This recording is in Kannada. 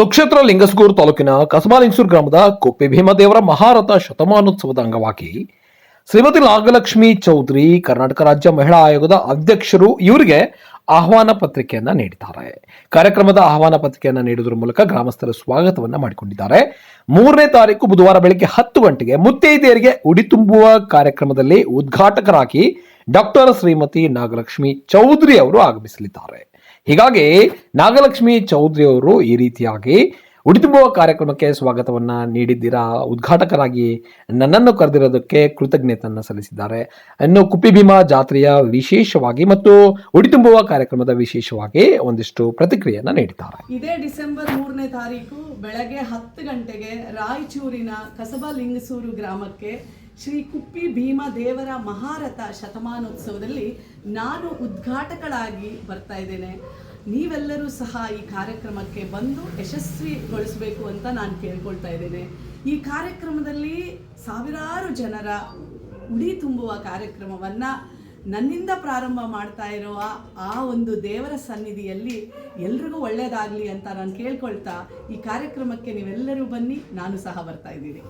ಸುಕ್ಷೇತ್ರ ಲಿಂಗಸ್ಗೂರು ತಾಲೂಕಿನ ಕಸಬಾಲಿಂಗಸೂರು ಗ್ರಾಮದ ಕೊಪ್ಪೆ ಭೀಮದೇವರ ಮಹಾರಥ ಶತಮಾನೋತ್ಸವದ ಅಂಗವಾಗಿ ಶ್ರೀಮತಿ ನಾಗಲಕ್ಷ್ಮಿ ಚೌಧರಿ, ಕರ್ನಾಟಕ ರಾಜ್ಯ ಮಹಿಳಾ ಆಯೋಗದ ಅಧ್ಯಕ್ಷರು ಇವರಿಗೆ ಆಹ್ವಾನ ಪತ್ರಿಕೆಯನ್ನ ನೀಡಿದ್ದಾರೆ. ಕಾರ್ಯಕ್ರಮದ ಆಹ್ವಾನ ಪತ್ರಿಕೆಯನ್ನ ನೀಡುವುದರ ಮೂಲಕ ಗ್ರಾಮಸ್ಥರ ಸ್ವಾಗತವನ್ನ ಮಾಡಿಕೊಂಡಿದ್ದಾರೆ. ಮೂರನೇ ತಾರೀಕು ಬುಧವಾರ ಬೆಳಗ್ಗೆ ಹತ್ತು ಗಂಟೆಗೆ ಮುತ್ತೈದೆಯರಿಗೆ ಉಡಿ ತುಂಬುವ ಕಾರ್ಯಕ್ರಮದಲ್ಲಿ ಉದ್ಘಾಟಕರಾಗಿ ಡಾಕ್ಟರ್ ಶ್ರೀಮತಿ ನಾಗಲಕ್ಷ್ಮಿ ಚೌಧರಿ ಅವರು ಆಗಮಿಸಲಿದ್ದಾರೆ. ಹೀಗಾಗಿ ನಾಗಲಕ್ಷ್ಮಿ ಚೌಧರಿ ಅವರು ಈ ರೀತಿಯಾಗಿ ಉಡಿತುಂಬುವ ಕಾರ್ಯಕ್ರಮಕ್ಕೆ ಸ್ವಾಗತವನ್ನ ನೀಡಿದ್ದೀರಾ? ಉದ್ಘಾಟಕರಾಗಿ ನನ್ನನ್ನು ಕರೆದಿರೋದಕ್ಕೆ ಕೃತಜ್ಞತೆಯನ್ನು ಸಲ್ಲಿಸಿದ್ದಾರೆ. ಇನ್ನು ಕುಪ್ಪಿ ಭೀಮಾ ಜಾತ್ರೆಯ ವಿಶೇಷವಾಗಿ ಮತ್ತು ಉಡಿತುಂಬುವ ಕಾರ್ಯಕ್ರಮದ ವಿಶೇಷವಾಗಿ ಒಂದಿಷ್ಟು ಪ್ರತಿಕ್ರಿಯೆಯನ್ನ ನೀಡಿದ್ದಾರೆ. ಇದೇ ಡಿಸೆಂಬರ್ ಮೂರನೇ ತಾರೀಕು ಬೆಳಗ್ಗೆ ಹತ್ತು ಗಂಟೆಗೆ ರಾಯಚೂರಿನ ಕಸಬಾ ಲಿಂಗಸೂರು ಗ್ರಾಮಕ್ಕೆ ಶ್ರೀ ಕುಪ್ಪಿ ಭೀಮ ದೇವರ ಮಹಾರಥ ಶತಮಾನೋತ್ಸವದಲ್ಲಿ ನಾನು ಉದ್ಘಾಟಕಳಾಗಿ ಬರ್ತಾ ಇದ್ದೇನೆ. ನೀವೆಲ್ಲರೂ ಸಹ ಈ ಕಾರ್ಯಕ್ರಮಕ್ಕೆ ಬಂದು ಯಶಸ್ವಿಗೊಳಿಸಬೇಕು ಅಂತ ನಾನು ಕೇಳ್ಕೊಳ್ತಾ ಇದ್ದೇನೆ. ಈ ಕಾರ್ಯಕ್ರಮದಲ್ಲಿ ಸಾವಿರಾರು ಜನರ ಉಡಿ ತುಂಬುವ ಕಾರ್ಯಕ್ರಮವನ್ನು ನನ್ನಿಂದ ಪ್ರಾರಂಭ ಮಾಡ್ತಾ ಇರುವ ಆ- ಒಂದು ದೇವರ ಸನ್ನಿಧಿಯಲ್ಲಿ ಎಲ್ರಿಗೂ ಒಳ್ಳೆಯದಾಗಲಿ ಅಂತ ನಾನು ಕೇಳ್ಕೊಳ್ತಾ ಈ ಕಾರ್ಯಕ್ರಮಕ್ಕೆ ನೀವೆಲ್ಲರೂ ಬನ್ನಿ, ನಾನು ಸಹ ಬರ್ತಾ ಇದ್ದೀನಿ.